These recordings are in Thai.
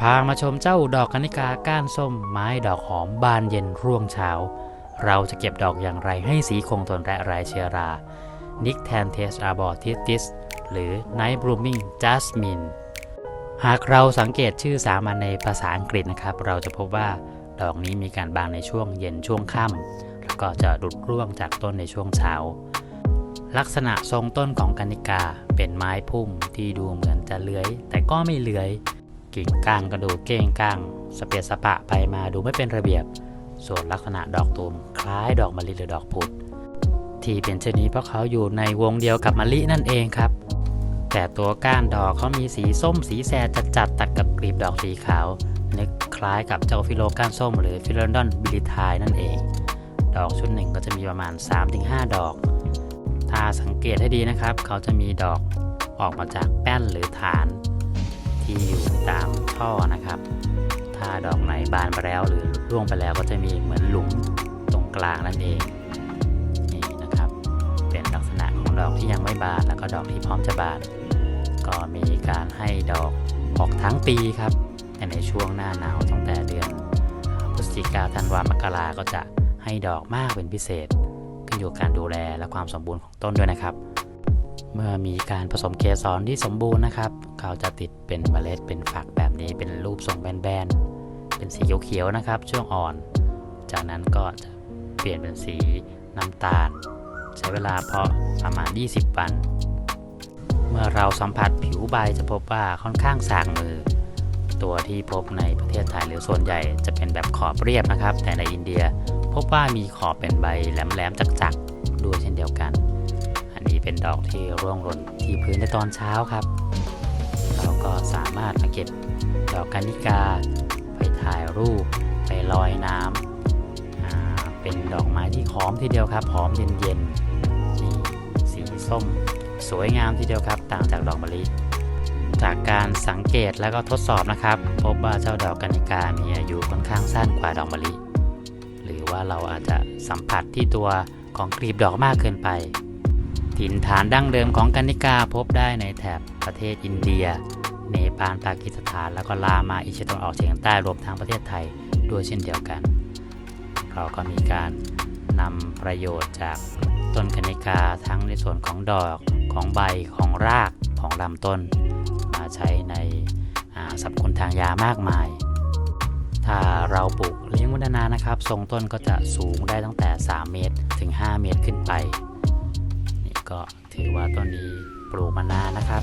พามาชมเจ้าดอกกันิกาก้านส้มไม้ดอกหอมบานเย็นร่วงเช้า เราจะเก็บดอกอย่างไรให้สีคงทนและไรเชื้อรานิกแทนเทสอาบอทิติสหรือ Night Blooming Jasmine หากเราสังเกตชื่อสามัญในภาษาอังกฤษนะครับ เราจะพบว่าดอกนี้มีการบานในช่วงเย็นช่วงค่ำแล้วก็จะดุดร่วงจากต้นในช่วงเช้า ลักษณะทรงต้นของกันิกาเป็นไม้พุ่มที่ดูเหมือนจะเลื้อย แต่ก็ไม่เลื้อย กิ่งก้างก็ดูเก้งก้างสเปียสปะไปมาดูไม่เป็นระเบียบ ส่วนลักษณะดอกตูมคล้ายดอกมะลิหรือดอกพุธที่เป็นเช่นนี้เพราะเขาอยู่ในวงเดียวกับมะลินั่นเองครับ แต่ตัวก้านดอกเขามีสีส้มสีแสดจัดตัดกับกลีบดอกสีขาว นึกคล้ายกับเจ้าฟิโลก้านส้ม หรือฟิโลดอนบิลิทายนั่นเอง ดอกชุดหนึ่งก็จะมีประมาณ 3-5 ดอก ถ้าสังเกตให้ดีนะครับ เขาจะมีดอกออกมาจากแป้นหรือฐาน ที่อยู่ตามท่อนะครับ ถ้าดอกไหนบานไปแล้วหรือร่วงไปแล้วก็จะมีเหมือนหลุมตรงกลางนั่นเองนี่นะครับ เป็นลักษณะของดอกที่ยังไม่บานแล้วก็ดอกที่พร้อมจะบาน ก็มีการให้ดอกออกทั้งปีครับแต่ในช่วงหน้าหนาวตั้งแต่เดือนพฤศจิกาธันวามกราก็จะให้ดอกมากเป็นพิเศษ ขึ้นอยู่กับการดูแลและความสมบูรณ์ของต้นด้วยนะครับ เมื่อมีการผสมเกสรที่สมบูรณ์นะครับ เขาจะติดเป็นเมล็ดเป็นฝักแบบนี้เป็นรูปทรงแบนๆ เป็นสีเขียวๆนะครับ ช่วงอ่อน จากนั้นก็จะเปลี่ยนเป็นสีน้ำตาล ใช้เวลาเพาะประมาณ 20 วัน เมื่อเราสัมผัสผิวใบจะพบว่าค่อนข้างสากมือ ตัวที่พบในประเทศไทยหรือส่วนใหญ่จะเป็นแบบขอบเรียบนะครับ แต่ในอินเดียพบว่ามีขอบเป็นใบแหลมๆจักๆด้วยเช่นเดียวกัน เป็นดอกที่ร่วงหล่นที่พื้นในตอนเช้าครับ เราก็สามารถมาเก็บดอกกันิกา ไปถ่ายรูปไปลอยน้ำเป็นดอกไม้ที่หอมทีเดียวครับหอมเย็นๆนี่สีส้ม สวยงามทีเดียวครับ ต่างจากดอกมะลิจากการสังเกตแล้วก็ทดสอบนะครับ พบว่าเจ้าดอกกันิกามีอายุค่อนข้างสั้นกว่าดอกมะลิ หรือว่าเราอาจจะสัมผัสที่ตัวของกลีบดอกมากเกินไป ถิ่นฐานดั้งเดิมของกันิกาพบได้ในแถบประเทศอินเดีย เนปาลปากีสถาน แล้วก็ลามาอิชตะวันออกเฉียงใต้รวมทั้งประเทศไทยด้วยเช่นเดียวกัน เราก็มีการนำประโยชน์จากต้นกันิกาทั้งในส่วนของดอกของใบของรากของลำต้น มาใช้ในสรรพคุณทางยามากมาย ถ้าเราปลูกเลี้ยงวัฒนานะครับ ทรงต้นก็จะสูงได้ตั้งแต่ 3 เมตรถึง 5 เมตรขึ้นไป ก็ถือว่าต้นนี้ปลูกมานานนะครับ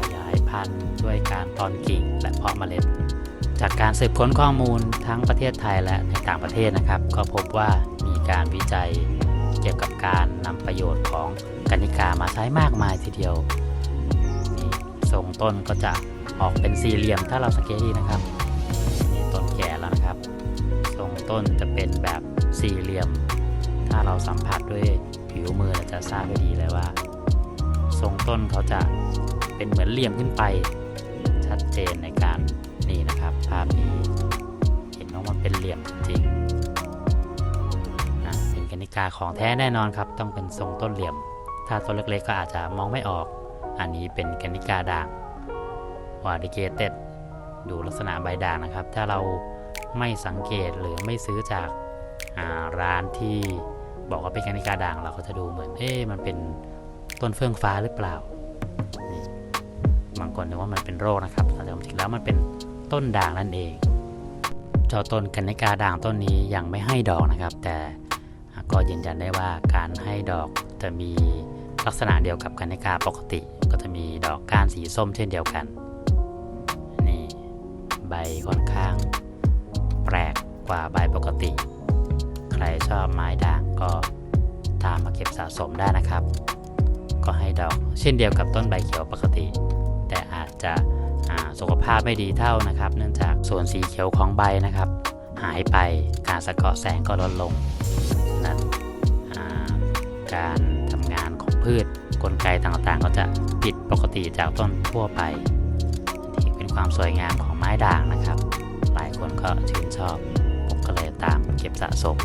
ขยายพันธุ์ด้วยการตอนกิ่งและเพาะเมล็ด จากการสืบค้นข้อมูลทั้งประเทศไทยและในต่างประเทศนะครับ ก็พบว่ามีการวิจัยเกี่ยวกับการนำประโยชน์ของกนิกามาใช้มากมายทีเดียวทรงต้นก็จะออกเป็นสี่เหลี่ยมถ้าเราสังเกตดีนะครับนี่ต้นแก่แล้วนะครับ ทรงต้นจะเป็นแบบสี่เหลี่ยม ถ้าเราสัมผัสด้วย ผิวมือจะทราบได้ดีเลยว่า ทรงต้นเขาจะเป็นเหมือนเหลี่ยมขึ้นไป ชัดเจนในการนี่นะครับ ภาพนี้เห็นว่ามันเป็นเหลี่ยมจริงๆอะเป็นกนิกาของแท้แน่นอนครับ ต้องเป็นทรงต้นเหลี่ยม ถ้าต้นเล็กๆ ก็อาจจะมองไม่ออก อันนี้เป็นกนิกาด่างวาดิเกเต็ดดูลักษณะใบด่างนะครับ ถ้าเราไม่สังเกตหรือไม่ซื้อจาการ้านที่ บอกว่าเป็นกนิกาด่างเราก็จะดูเหมือนเอ๊ะมันเป็นต้นเฟื่องฟ้าหรือเปล่าบางคนนึกว่ามันเป็นโรคนะครับแต่จริงแล้วมันเป็นต้นด่างนั่นเองเจ้าต้นกนิกาด่างต้นนี้ยังไม่ให้ดอกนะครับ แต่ก็ยืนยันได้ว่าการให้ดอกจะมีลักษณะเดียวกับกนิกาปกติ ก็จะมีดอกก้านสีส้มเช่นเดียวกันนี่ใบค่อนข้างแปลกกว่าใบปกติ ใครชอบไม้ด่างก็ตามมาเก็บสะสมได้นะครับ ก็ให้ดอกเช่นเดียวกับต้นใบเขียวปกติ แต่อาจจะสุขภาพไม่ดีเท่านะครับ เนื่องจากส่วนสีเขียวของใบนะครับ หายไปการสะเกาะแสงก็ลดลงนั้นาการทำงานของพืชกลไกต่างๆ ก็จะผิดปกติจากต้นทั่วไปที่เป็นความสวยงามของไม้ด่างนะครับ หลายคนก็ชื่นชอบ ผมก็เลยตามเก็บสะสม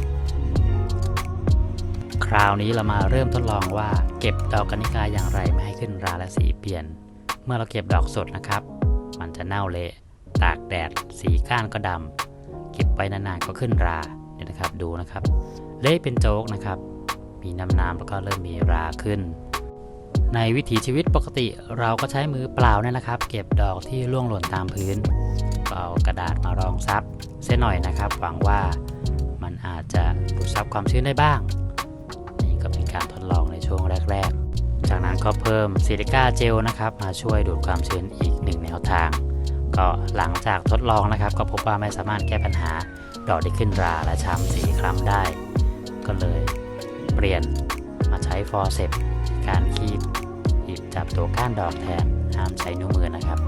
คราวนี้เรามาเริ่มทดลองว่าเก็บดอกกัญญิกาอย่างไรไม่ให้ขึ้นราและสีเปลี่ยน เมื่อเราเก็บดอกสดนะครับ มันจะเน่าเละตากแดด สีก้านก็ดำเก็บไว้นานๆก็ขึ้นราเนี่ยนะครับดูนะครับ เละเป็นโจ๊กนะครับ มีน้ำน้ำแล้วก็เริ่มมีราขึ้น ในวิถีชีวิตปกติเราก็ใช้มือเปล่าเนี่ยนะครับ เก็บดอกที่ร่วงหล่นตามพื้นเอากระดาษมารองซับเส้นหน่อยนะครับ หวังว่ามันอาจจะดูดซับความชื้นได้บ้าง การทดลองในช่วงแรก ๆ จากนั้นก็เพิ่มซิลิก้าเจลนะครับมาช่วยดูดความชื้นอีกหนึ่งแนวทาง ก็หลังจากทดลองนะครับ ก็พบว่าไม่สามารถแก้ปัญหาดอกที่ขึ้นราและช้ำสีคล้ำได้ ก็เลยเปลี่ยนมาใช้ฟอร์เซปการคีบหยิบจับตัวก้านดอกแทนห้ามใช้นิ้วมือนะครับ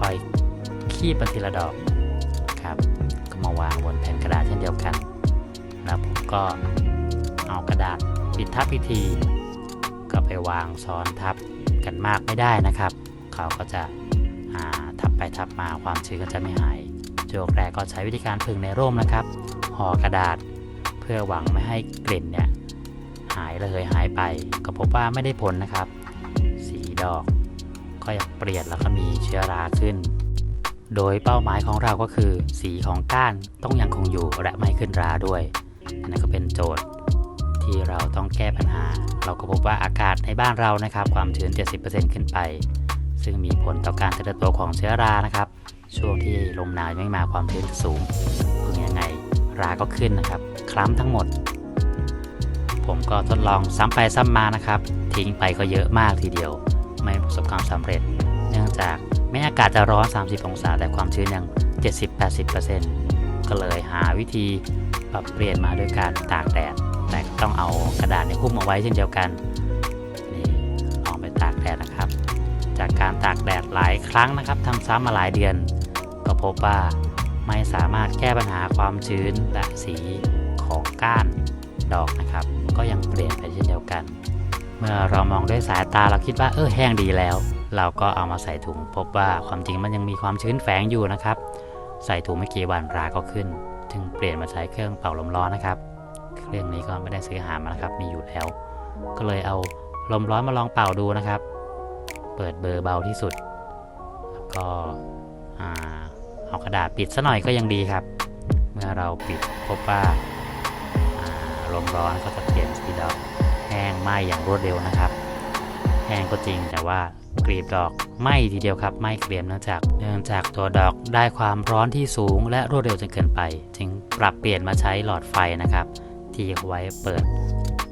ค่อยๆคีบไปทีละดอกครับก็มาวางบนแผ่นกระดาษเช่นเดียวกัน แล้วผมก็ ดาษปิดทับพิธี ก็ไปวางซ้อนทับกันมากไม่ได้นะครับ เขาก็จะทับไปทับมาความชื้นก็จะไม่หายโจกแรกก็ใช้วิธีการพึ่งในร่มนะครับห่อกระดาษ เพื่อหวังไม่ให้กลิ่นเนี่ยหายเลยหายไป ก็พบว่าไม่ได้ผลนะครับ สีดอก ก็ยังเปลี่ยนแล้วก็มีเชื้อราขึ้น โดยเป้าหมายของเราก็คือ สีของก้านต้องยังคงอยู่และไม่ขึ้นราด้วย อันนั้นก็เป็นโจทย์ ที่เราต้องแก้ปัญหา เราก็พบว่าอากาศในบ้านเรานะครับ ความชื้น 70%ขึ้นไป ซึ่งมีผลต่อการเจริญตัวของเชื้อรานะครับ ช่วงที่ลมหนาวไม่มาความชื้นจะสูงพึงยังไง ราก็ขึ้นนะครับ คล้ำทั้งหมด ผมก็ทดลองซ้ำไปซ้ำมานะครับ ทิ้งไปก็เยอะมากทีเดียว ไม่ประสบความสำเร็จ เนื่องจากแม้อากาศจะร้อน 30 องศา แต่ความชื้นยัง 70-80%ก็เลยหาวิธีปรับเปลี่ยนมาด้วยการตากแดด แต่ต้องเอากระดาษในหุ้มเอาไว้เช่นเดียวกันนี่ลองไปตากแดดนะครับ จากการตากแดดหลายครั้งนะครับทำซ้ำมาหลายเดือน ก็พบว่าไม่สามารถแก้ปัญหาความชื้นและสีของก้านดอกนะครับ ก็ยังเปลี่ยนไปเช่นเดียวกัน เมื่อเรามองด้วยสายตาเราคิดว่าเออแห้งดีแล้ว เราก็เอามาใส่ถุง พบว่าความจริงมันยังมีความชื้นแฝงอยู่นะครับ ใส่ถุงไม่กี่วันราก็ขึ้นจึงเปลี่ยนมาใช้เครื่องเป่าลมร้อนนะครับ เครื่องนี้ก็ไม่ได้ซื้อหามานะครับ มีอยู่แล้ว ก็เลยเอาลมร้อนมาลองเป่าดูนะครับ เปิดเบอร์เบาที่สุด แล้วก็เอากระดาษปิดซะหน่อยก็ยังดีครับ เมื่อเราปิดพบว่าาลมร้อนก็จะเปลี่ยนสีดอกแห้งไหม้อย่างรวดเร็วนะครับ แห้งก็จริงแต่ว่ากลีบดอกไหม้ทีเดียวครับไหม้เกรียมเนื่องจากเนื่องจากตัวดอกได้ความร้อนที่สูง และรวดเร็วจนเกินไป จึงปรับเปลี่ยนมาใช้หลอดไฟนะครับ ที่เอาไว้เปิด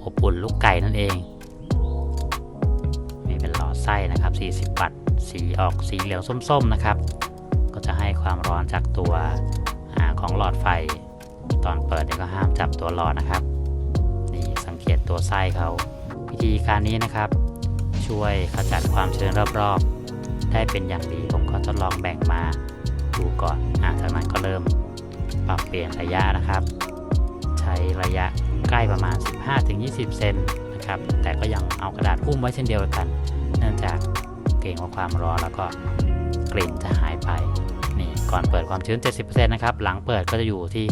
อบอุ่นลูกไก่นั่นเอง มีเป็นหลอดไส้นะครับ 40 วัตต์สีออกสีเหลืองส้มๆนะครับ ก็จะให้ความร้อนจากตัวอของหลอดไฟ ตอนเปิดเนี่ยก็ห้ามจับตัวหลอดนะครับ นี่สังเกตตัวไส้เขาวิธีการนี้นะครับ ช่วยขจัดความชื้นรอบๆ ได้เป็นอย่างดีผมก็ทดลองแบ่งมาดูก่อนอะจากนั้นก็เริ่มปรับเปลี่ยนระยะนะครับ ช้ระยะใกล้ประมาณ 15-20 เซนนะครับ แต่ก็ยังเอากระดาษหุ้มไว้เช่นเดียวกัน เนื่องจากเกรงว่าความร้อนแล้วก็กลิ่นจะหายไป นี่ก่อนเปิดความชื้น 70%นะครับ หลังเปิดก็จะอยู่ที่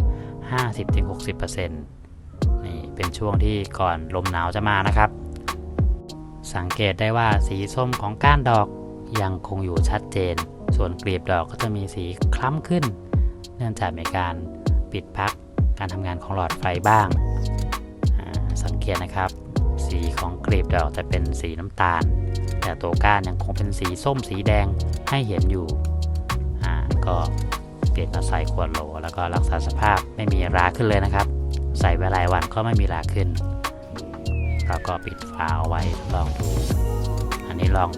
50-60%นี่เป็นช่วงที่ก่อนลมหนาวจะมานะครับ สังเกตได้ว่าสีส้มของก้านดอกยังคงอยู่ชัดเจน ส่วนกลีบดอกก็จะมีสีคล้ำขึ้น เนื่องจากมีการปิดพัก การทำงานของหลอดไฟบ้าง สังเกตนะครับ สีของกลีบดอกจะเป็นสีน้ำตาล แต่ตัวก้านยังคงเป็นสีส้มสีแดงให้เห็นอยู่ก็เปลี่ยนมาใส่ขวดโหล แล้วก็รักษาสภาพไม่มีราขึ้นเลยนะครับ ใส่ไว้หลายวันก็ไม่มีราขึ้นเราก็ปิดฝาเอาไว้ลองดู อันนี้ลอง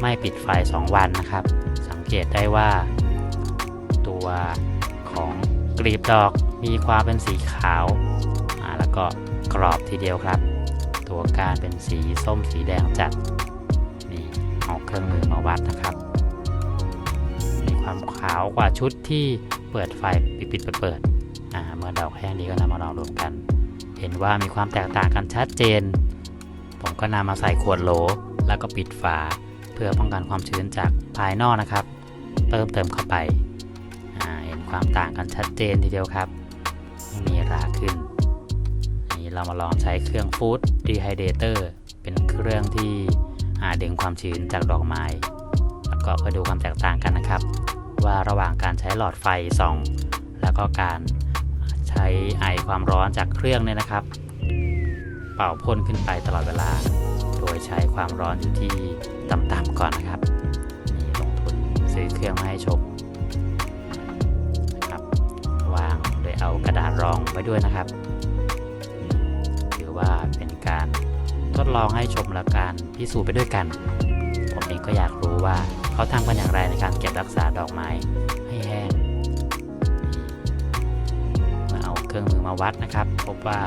ไม่ปิดไฟ 2 วันนะครับ สังเกตได้ว่า ตัวของ กลีบดอกมีความเป็นสีขาวาแล้วก็กรอบทีเดียวครับ ตัวการเป็นสีส้มสีแดงจัดนี่เอาเครื่องมือมาวัดนะครับ มีความขาวกว่าชุดที่เปิดไฟปิดปิดเปิดเปิดเมื่อดอกแห้งดีก็นำมาลองรวมกัน เห็นว่ามีความแตกต่างกันชัดเจน ผมก็นำมาใส่ขวดโหล แล้วก็ปิดฝาเพื่อป้องกันความชื้นจากภายนอกนะครับเติมเติมเข้าไป ความต่างกันชัดเจนทีเดียวครับไม่มีราขึ้น นี่เรามาลองใช้เครื่องฟู้ดดีไฮเดเตอร์เป็นเครื่องที่อ่าดึงความชื้นจากดอกไม้ แล้วก็เพื่อดูความแตกต่างกันนะครับ ว่าระหว่างการใช้หลอดไฟส่อง แล้วก็การใช้ไอความร้อนจากเครื่องเนี่ยนะครับ เป่าพ่นขึ้นไปตลอดเวลา โดยใช้ความร้อนอยู่ที่ต่ำๆก่อนนะครับ นี่ลงทุนซื้อเครื่องมาให้ชม เอากระดาษรองไว้ด้วยนะครับถือว่าเป็นการทดลองให้ชมและการพิสูจน์ไปด้วยกัน ผมเองก็อยากรู้ว่าเขาทำกันอย่างไรในการเก็บรักษาดอกไม้ให้แห้งเมื่อเอาเครื่องมือมาวัดนะครับ พบว่า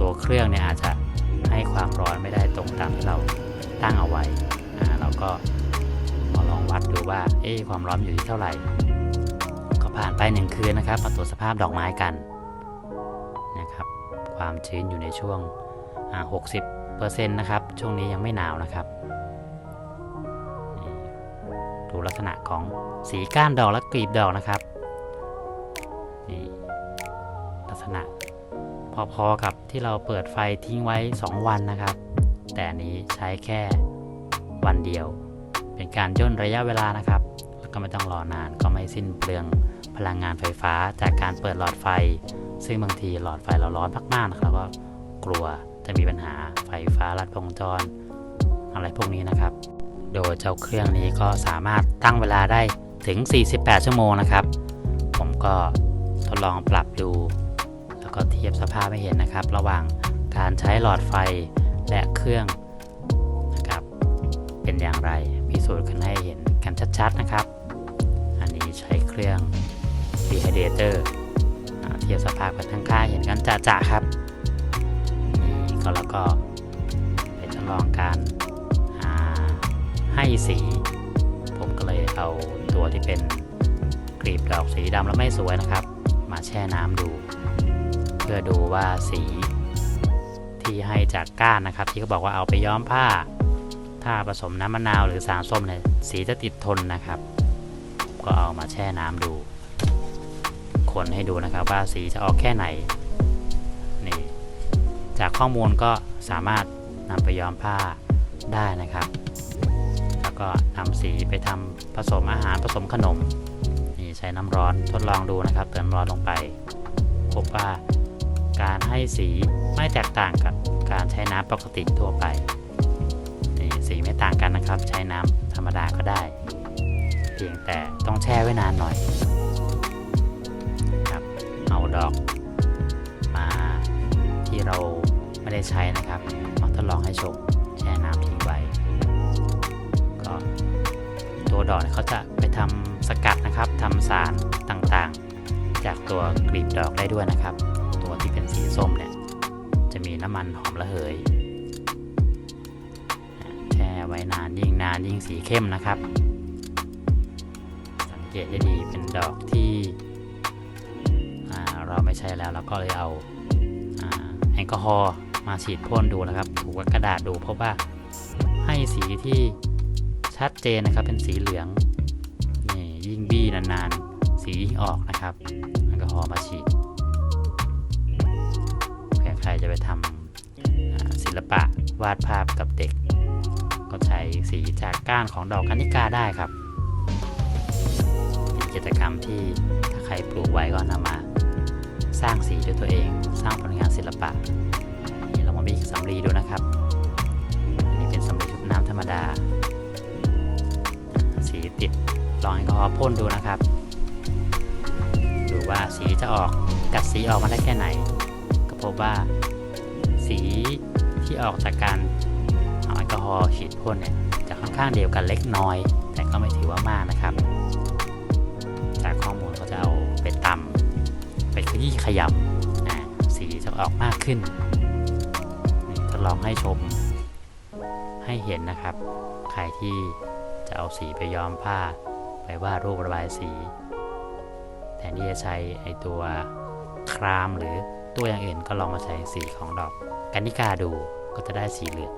ตัวเครื่องเนี่ยอาจจะให้ความร้อนไม่ได้ตรงตามที่เราตั้งเอาไว้เราก็มาลองวัดดูว่าเอ๊ความร้อนอยู่ที่เท่าไหร่ ผ่านไปหนึ่งคืนนะครับมาตรวจสภาพดอกไม้กันนะครับความชื้นอยู่ในช่วงอ่า60%นะครับช่วงนี้ยังไม่หนาวนะครับดูลักษณะของสีก้านดอกและกลีบดอกนะครับนี่ลักษณะพอๆกับที่เราเปิดไฟทิ้งไว้ 2 วันนะครับ แต่นนี้ใช้แค่วันเดียว เป็นการย่นระยะเวลานะครับ แล้วก็ไม่ต้องรอนานก็ไม่สิ้นเปลือง พลังงานไฟฟ้าจากการเปิดหลอดไฟ ซึ่งบางทีหลอดไฟเราร้อนมากๆนะครับก็กลัวจะมีปัญหาไฟฟ้าลัดวงจร อะไรพวกนี้นะครับ โดยเจ้าเครื่องนี้ก็สามารถตั้งเวลาได้ถึง 48 ชั่วโมงนะครับ ผมก็ทดลองปรับดู แล้วก็เทียบสภาพให้เห็นนะครับ ระหว่างการใช้หลอดไฟและเครื่องนะครับ เป็นอย่างไรพิสูจน์กันให้เห็นกันชัดๆนะครับ อันนี้ใช้เครื่อง dehydrator อ่าเทียบสภาพกันทั้งค่าเห็นกันจะๆครับนี่ก็แล้วก็ไปทดลองการาให้สี ผมก็เลยเอาตัวที่เป็นกลีบดอกสีดำแล้วไม่สวยนะครับ มาแช่น้ำดู เพื่อดูว่าสีที่ให้จากก้านนะครับ ที่เขาบอกว่าเอาไปย้อมผ้า ถ้าผสมน้ำมะนาวหรือสารส้มเนี่ยสีจะติดทนนะครับ ก็เอามาแช่น้ำดู คนให้ดูนะครับ ว่าสีจะออกแค่ไหนนี่จากข้อมูลก็สามารถนำไปย้อมผ้าได้นะครับ แล้วก็นำสีไปทำผสมอาหารผสมขนมนี่ใช้น้ำร้อนทดลองดูนะครับ เติมร้อนลงไป พบว่าการให้สีไม่แตกต่างกับการใช้น้ำปกติทั่วไปนี่สีไม่ต่างกันนะครับ ใช้น้ำธรรมดาก็ได้ เพียงแต่ต้องแช่ไว้นานหน่อย ดอกมาที่เราไม่ได้ใช้นะครับมาทดลองให้ชมแช่น้ำทิ้งไว้ก็ตัวดอกเขาจะไปทำสกัดนะครับทำสารต่างๆ จากตัวกลีบดอกได้ด้วยนะครับ ตัวที่เป็นสีส้มเนี่ยจะมีน้ำมันหอมระเหยแช่ไว้นานยิ่งนานยิ่งสีเข้มนะครับ สังเกตให้ดีเป็นดอกที่ ใช่แล้วเราก็เลยเอาแอลกอฮอล์มาฉีดพ่นดูนะครับ ถูกกับกระดาษดูพบว่าให้สีที่ชัดเจนนะครับเป็นสีเหลืองนี่ยิ่งบี้นานๆ สีออกนะครับแอลกอฮอล์มาฉีดเผื่อใครจะไปทำอ่าศิลปะวาดภาพกับเด็ก ก็ใช้สีจากก้านของดอกกันิกาได้ครับ เป็นกิจกรรมที่ถ้าใครปลูกไว้ก็นำมา สร้างสีด้วยตัวเอง สร้างผลงานศิลปะนี่เรามาบีสำลีดูนะครับ อันนี้เป็นสำลีชุบน้ำธรรมดา สีติดลองให้เขาพ่นดูนะครับ ดูว่าสีจะออกกัดสีออกมาได้แค่ไหน ก็พบว่าสีที่ออกจากการเอาแอลกอฮอล์ฉีดพ่นเนี่ยจะค่อนข้างเดียวกันเล็กน้อย แต่ก็ไม่ถือว่ามากนะครับ ยี้ขยำนะสีจะออกมากขึ้นนี่ทดลองให้ชมให้เห็นนะครับ ใครที่จะเอาสีไปย้อมผ้า ไปวาดรูประบายสี แทนที่จะใช้ไอตัวครามหรือตัวอย่างอื่นก็ลองมาใช้สีของดอกกันิกาดูก็จะได้สีเหลือง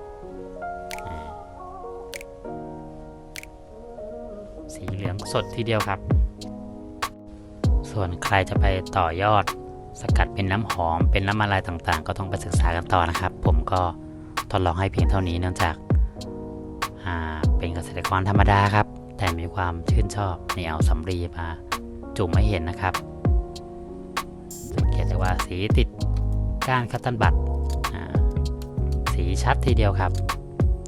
สีเหลืองสดทีเดียวครับ ส่วนใครจะไปต่อยอด สกัดเป็นน้ำหอม เป็นน้ำมันลายต่างๆ ก็ต้องไปศึกษากันต่อนะครับ ผมก็ทดลองให้เพียงเท่านี้เนื่องจากเป็นเกษตรกรธรรมดาครับ แต่มีความชื่นชอบในเอาสำรีมาจุ่มให้เห็นนะครับ สังเกตได้ว่าสีติดก้านคัตตันบัตสีชัดทีเดียวครับ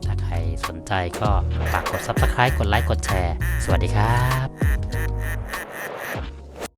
ถ้าใครสนใจก็ฝากกด subscribe กดไลค์กดแชร์ สวัสดีครับ